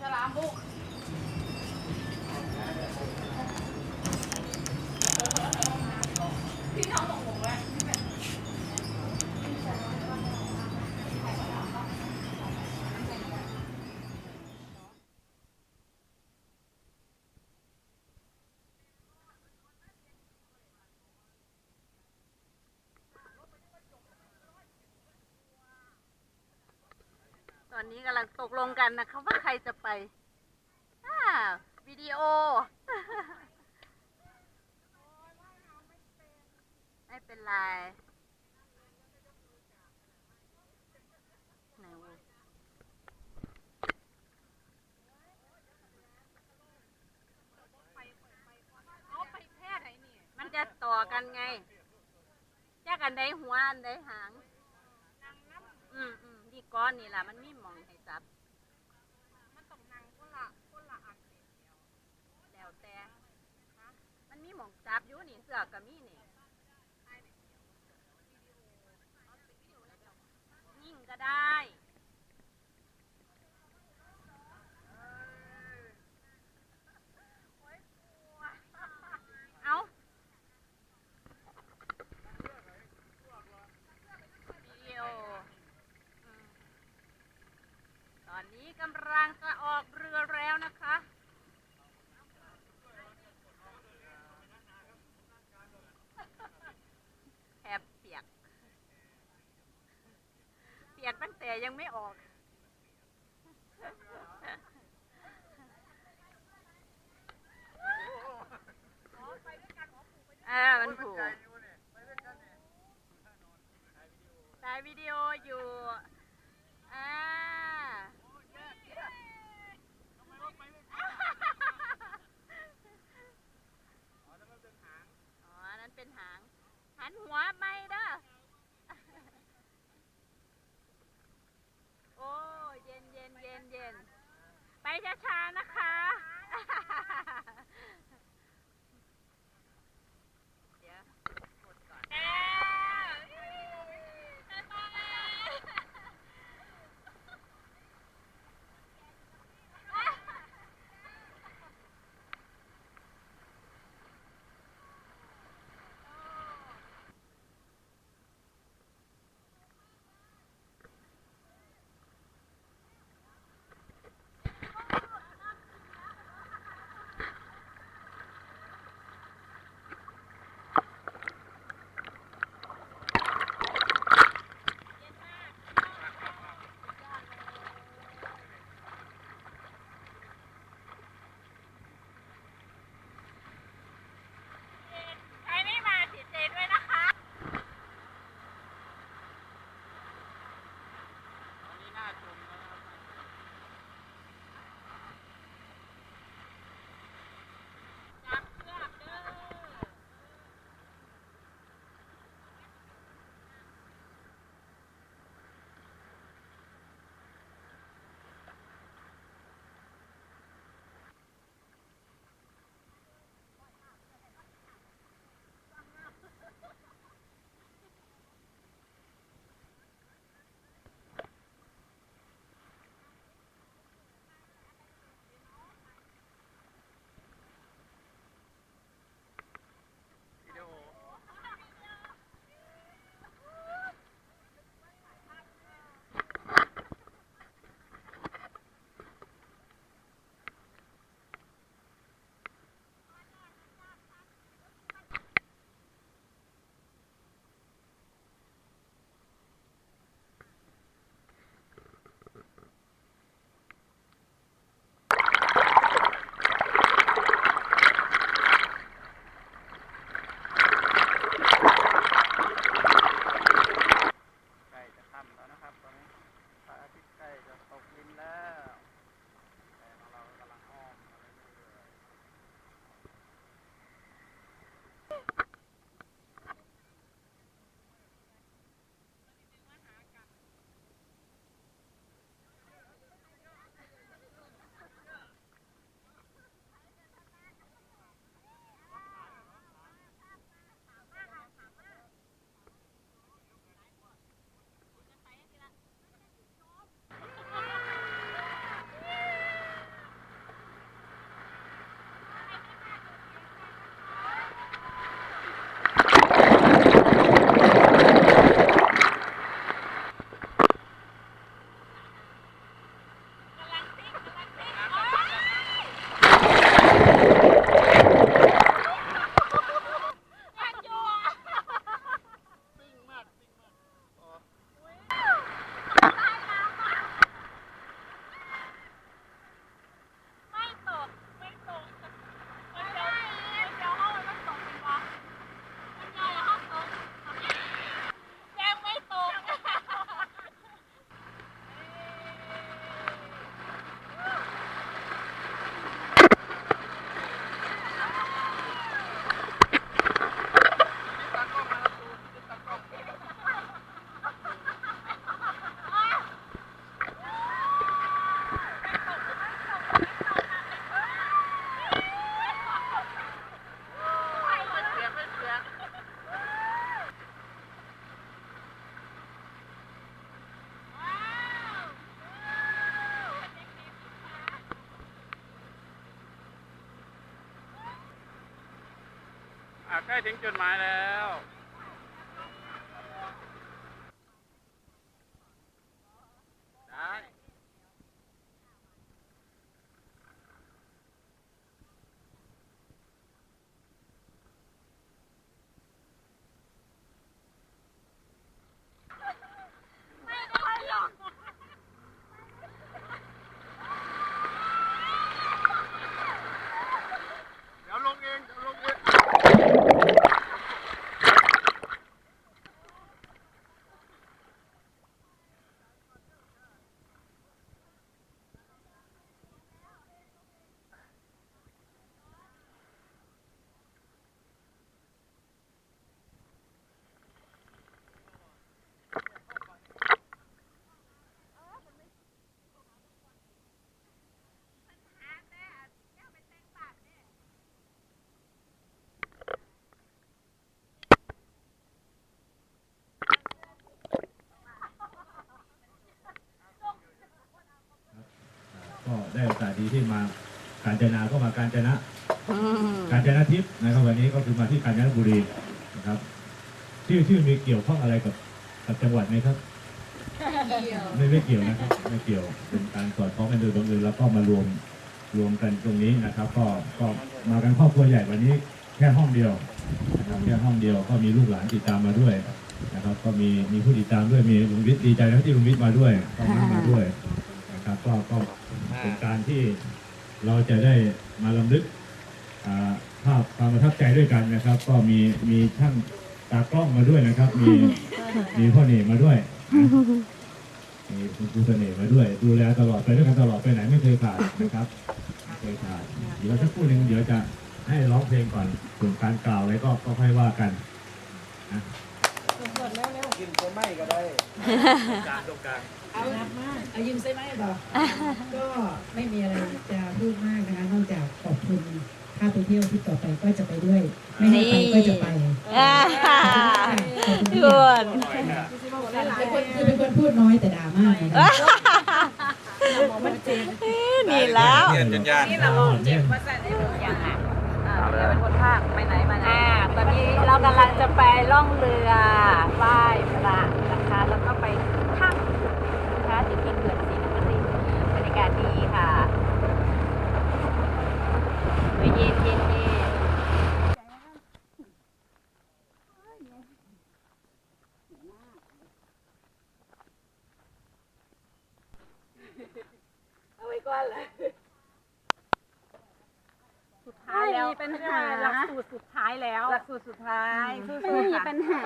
ฉลามบุก อนนี้กำลังตกลงกันนะคะว่าใครจะไปอ่าวิดีโอ ไม่เป็นไรไหนวะเอาไปแพทย์ไหนนี่มันจะต่อกันไงแยกกันได้หัวอันได้หาง อืมอืม ดีก้อนนี่แหละมันมีหมองให้จับ มันต้องนั่งคนละคนละอันแล้วแต่มันมีหมองจับอยู่นี่เสือกกับมีนี่นิ่งก็ได้ เอาวิดีโออืมตอนนี้กำลังจะออกเรือแล้วนะคะ แอบเปียก เปียกตั้งแต่ยังไม่ออกเออมันผูกถ่ายวิดีโออยู่ อ่า อ๋อ นั่นเป็นหาง หั นหัวไม่เด้อ โอ้ เย็นเย็นเย็นเย็นไปช้าๆนะคะ ใกล้ถึงจุดหมายแล้ว ได้ เดี๋ยวลงเองเดี๋ยวลงเอง ก็ ได้โอกาสดีที่มาการจนาก็มาการจนะ การจนะทิพย์นะครับวันนี้ก็คือมาที่กาญจนบุรีนะครับชื่อชื่อมีเกี่ยวข้องอะไรกับกับจังหวัดไหมครับไม่ไม่เกี่ยวนะครับไม่เกี่ยวเป็นการสอดคล้องกันโดยบังเอิญแล้วก็มารวมรวมกันตรงนี้นะครับ ก็ก็มากันครอบครัวใหญ่วันนี้แค่ห้องเดียวนะครับแค่ห้องเดียวก็มีลูกหลานติดตามมาด้วยนะครับ ก็มีมีผู้ติดตามด้วยมีลุงวิทย์ดีใจนะที่ลุงวิทย์มาด้วยก็นั่งมาด้วยนะครับ ก็ก็เป็นการที่เราจะได้มาลำลึกอ่าภาพความประทับใจด้วยกันนะครับ ก็มีมีช่างตากล้องมาด้วยนะครับ มีมีพ่อเนมาด้วยนะมีคุณครูเสน่ห์มาด้วย ดูแลตลอดไปด้วยกันตลอดไปไหนไม่เคยขาดนะครับไม่เคยขาดเดี๋ยวสักครู่หนึ่งเดี๋ยวจะให้ร้องเพลงก่อนส่วนการกล่าวอะไรก็ก็ค่อยว่ากันนะ กินตัวไม่ก็ได้การตรงกลางเอาเอายืมใช่ไหมบอกก็ไม่มีอะไรจะพูดมากนะคะนอกจากขอบคุณถ้าไปเที่ยวที่ต่อไปก็จะไปด้วย ไม่ให้ไปก็จะไปอ่าขอบคุณด่วนเป็นคนคือเป็นคนพูดน้อยแต่ด่ามากนะคะนี่แล้วเรียนจนยากนี่เราเจ็บมาใส่ในหนูยังอะอ่าเราเป็นคนภาคไปไหนมาไหนอ่าตอนนี้ เรากำลังจะไปล่องเรือไหว้พระนะคะ แล้วก็ไปถ้ำนะคะที่กินเขื่อนศรีนครินทร์บรรยากาศดีค่ะเย็นเย็นเย็นเอาไว้ก่อนเลยสุดท้าย แล้วไม่มีปัญหาหลักสูตรสุดท้ายแล้ว หลักสูตรสุดท้ายสู้ไม่ๆมีค่ะปัญหา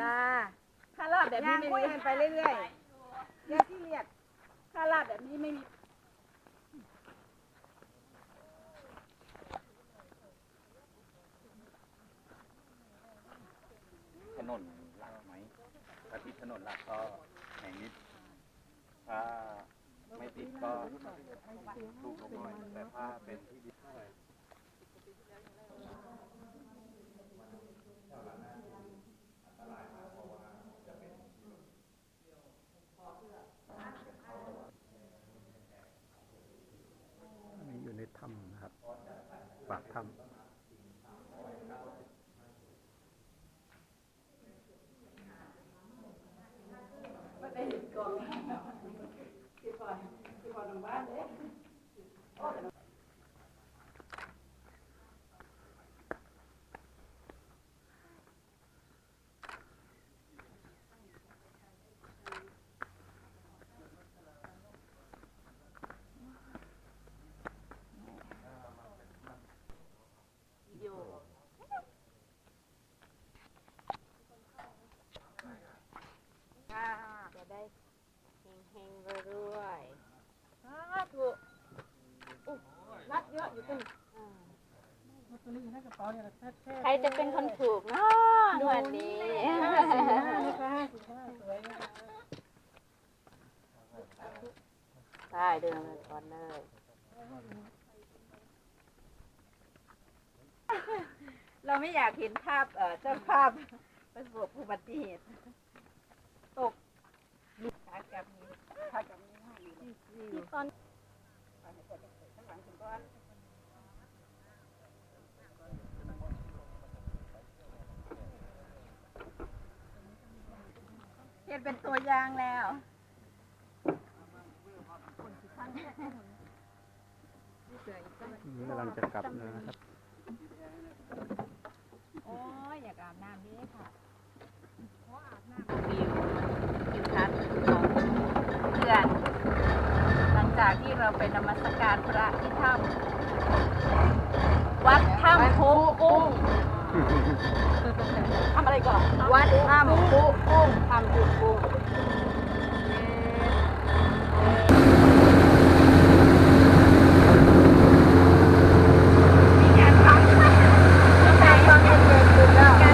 จ้าถ้ารอบแบบย่านี้งไม่คุยมีกันไปเรื่อยๆอย่าที่เรียดถ้ารอบแบบนี้ไม่มีถนนหลักไหมถ้าติดถนนหลักก็แห่งนิดถ้า ไม่ติดก็ถูกลงหน่อยแต่ถ้าเป็นที่ดินอันนี้อยู่ในถ้ำนะครับ ปากถ้ำ จะได้เฮงเฮงๆรวยๆสาธุอุ๊ยนัดเยอะอยู่ตึ้ง ใครจะเป็นคนถูกเนาะวันนี้ใช่เดินเลยก่อนเลยเราไม่อยากเห็นภาพเอ่อเจ้าภาพประสบอุบัติเหตุตกลูกขากลับนี้ขากลับนี้ที่ตอนข้างหลังถึงก่อน เป็นตัวอย่างแล้วกำลังจะกลับนะครับ โอ้ยอยากอาบน้ำดีค่ะวิวทิวทัศน์ของเพื่อน หลังจากที่เราไปนมัสการพระที่ถ้ำวัดถ้ำพุกุ้ง ทำอะไรก่อน วัดทำปุกุ้งทำจุกุ้งมีงานทำใจเย็นๆดูแล้ว